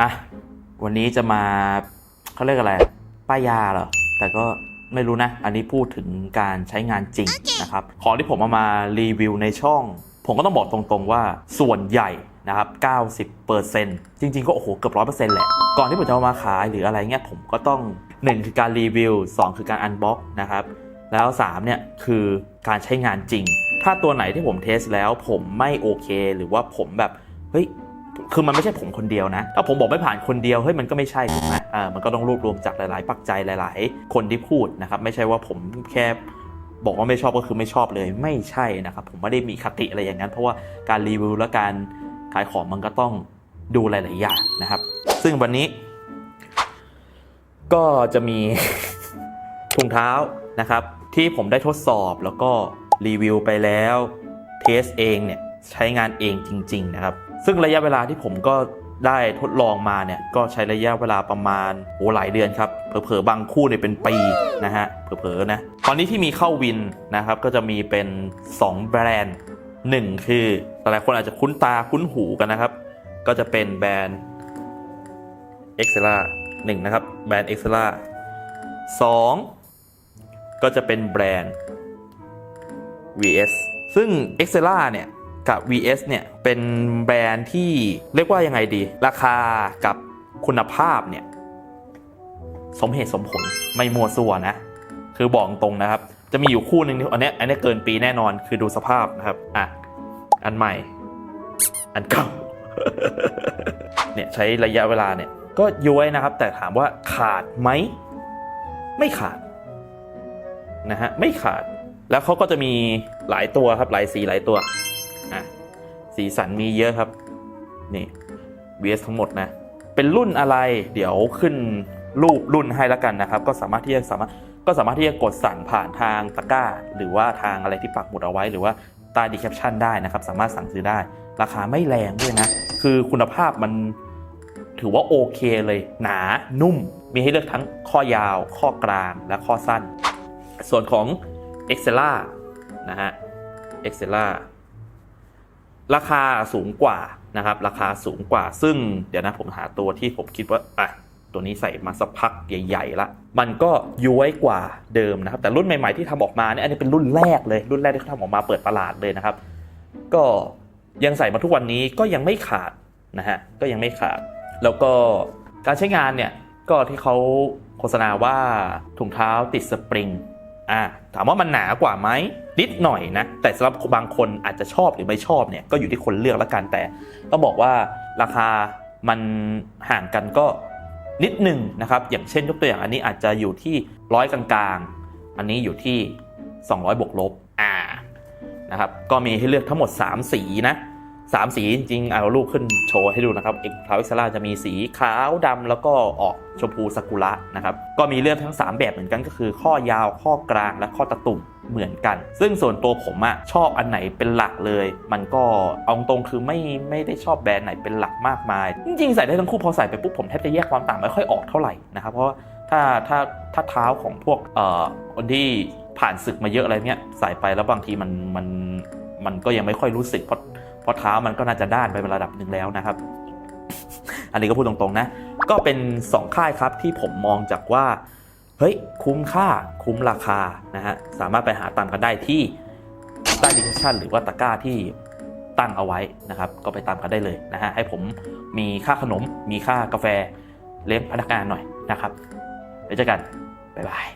อะวันนี้จะมาเขาเรียกอะไร ป้ายยาเหรอ แต่ก็ไม่รู้นะ อันนี้พูดถึงการใช้งานจริงนะครับ ของที่ผมเอามารีวิวในช่อง ผมก็ต้องบอกตรงๆว่าส่วนใหญ่นะครับ 90%จริง ๆ ก็โอ้โหเกือบ100%แหละ ก่อนที่ผมจะเอามาขายหรืออะไรเงี้ยผมก็ต้อง 1 คือการรีวิว 2 คือการอันบ็อกนะครับ แล้ว 3 เนี่ยคือการใช้งานจริง ถ้าตัวไหนที่ผมเทสแล้วผมไม่โอเค หรือว่าผมแบบ เฮ้ย คือมันไม่ใช่ผมคนเดียวนะ ถ้าผมบอกไม่ผ่านคนเดียว เฮ้ย มันก็ไม่ใช่ถูกไหมอ่ามันก็ต้องรวบรวมจากหลาย ๆ ปัจจัยหลาย ๆ คนที่พูดนะครับ ไม่ใช่ว่าผมแค่บอกว่าไม่ชอบก็คือไม่ชอบเลย ไม่ใช่นะครับ ผมไม่ได้มีคติอะไรอย่างนั้น เพราะว่าการรีวิวและการขายของมันก็ต้องดูหลาย ๆ อย่างนะครับ ซึ่งวันนี้ ก็จะมีถุงเท้านะครับ ที่ผมได้ทดสอบแล้วก็รีวิวไปแล้วเทสเองเนี่ยใช้งานเองจริง ๆ นะครับ ซึ่งระยะเวลาที่ผมก็ได้ทดลองมาเนี่ยก็ใช้ระยะเวลาประมาณโอ้หลายเดือนครับเผลอๆบางคู่เนี่ยเป็นปีนะฮะเผลอๆนะตอนนี้ที่มีเข้าวินนะครับก็จะมีเป็น 2 แบรนด์ 1 คือหลายๆคนอาจจะคุ้นตาคุ้นหูกันนะครับ ก็จะเป็นแบรนด์ e x c e l a หนึ่งนะครับแบรนด์ e x c e l a สองก็จะเป็นแบรนด์ VS ซึ่ง e x c e l a เนี่ย กับ VS เนี่ยเป็นแบรนด์ที่เรียกว่ายังไงดี ราคากับคุณภาพเนี่ยสมเหตุสมผลไม่มัวซัวนะ คือบอกตรงนะครับ จะมีอยู่คู่หนึ่งอันนี้อันนี้เกินปีแน่นอนคือดูสภาพนะครับอะอันใหม่ อันเก่าเนี่ยใช้ระยะเวลาเนี่ย ก็ย้วยนะครับ แต่ถามว่าขาดไหมไม่ขาดนะฮะไม่ขาดแล้วเขาก็จะมีหลายตัวครับหลายสีหลายตัว สีสันมีเยอะครับ นี่ VS ทั้งหมดนะ เป็นรุ่นอะไร เดี๋ยวขึ้นรูปรุ่นให้แล้วกันนะครับ ก็สามารถที่จะสามารถก็สามารถที่จะกดสั่งผ่านทางตะกร้า หรือว่าทางอะไรที่ปักหมุดเอาไว้ หรือว่าใต้ดีแคปชั่นได้นะครับ สามารถสั่งซื้อได้ ราคาไม่แรงด้วยนะ คือคุณภาพมันถือว่าโอเคเลย หนานุ่ม มีให้เลือกทั้งข้อยาว ข้อกลางและข้อสั้น ส่วนของ e x c e l a นะฮะ e x c e l a ราคาสูงกว่านะครับ ราคาสูงกว่า ซึ่งเดี๋ยวนะผมหาตัวที่ผมคิดว่าอะตัวนี้ใส่มาสักพักใหญ่ๆละ มันก็ย้วยกว่าเดิมนะครับ แต่รุ่นใหม่ๆที่ทำออกมาเนี่ยอันนี้เป็นรุ่นแรกเลย รุ่นแรกที่เขาทำออกมาเปิดตลาดเลยนะครับ ก็ยังใส่มาทุกวันนี้ก็ยังไม่ขาดนะฮะ ก็ยังไม่ขาด แล้วก็การใช้งานเนี่ยก็ที่เขาโฆษณาว่าถุงเท้าติดสปริง อ่า ถามว่ามันหนากว่าไหมนิดหน่อยนะ แต่สำหรับบางคนอาจจะชอบหรือไม่ชอบเนี่ยก็อยู่ที่คนเลือกละกันแต่ต้องบอกว่าราคามันห่างกันก็นิดหนึ่งนะครับ อย่างเช่นยกตัวอย่างอันนี้อาจจะอยู่ที่ร้อยกลางๆ อันนี้อยู่ที่ 200 บวกลบอ่านะครับก็มีให้เลือกทั้งหมด 3 สีนะ สามสีจริงๆเอารูปขึ้นโชว์ให้ดูนะครับเอ็กพลาวิสลาจะมีสีขาวดำแล้วก็ออกชมพูซากุระนะครับ ก็มีเลือกทั้ง 3 แบบเหมือนกันก็คือข้อยาวข้อกลางและข้อตะตุ่มเหมือนกัน ซึ่งส่วนตัวผมอะชอบอันไหนเป็นหลักเลย มันก็เอาตรงคือไม่ไม่ได้ชอบแบรนด์ไหนเป็นหลักมากมาย จริงๆใส่ได้ทั้งคู่พอใส่ไปปุ๊บผมแทบจะแยกความต่างไม่ค่อยออกเท่าไหร่นะครับเพราะว่าถ้าถ้าถ้าเท้าของพวกเอ่อคนที่ผ่านศึกมาเยอะอะไรเนี้ยใส่ไปแล้วบางทีมันมันมันก็ยังไม่ค่อยรู้สึกเพราะ เพราะเท้ามันก็น่าจะด้านไประดับหนึ่งแล้วนะครับ อันนี้ก็พูดตรงๆนะ ก็เป็น 2 ค่ายครับที่ผมมองจากว่า เฮ้ย คุ้มค่าคุ้มราคานะฮะ สามารถไปหาตามกันได้ที่ใต้ดิสชั่นหรือว่าตะกร้าที่ตั้งเอาไว้นะครับ ก็ไปตามกันได้เลยนะฮะ ให้ผมมีค่าขนม มีค่ากาแฟเลี้ยงพนักงานหน่อยนะครับเดี๋ยวเจอกัน บ๊ายบาย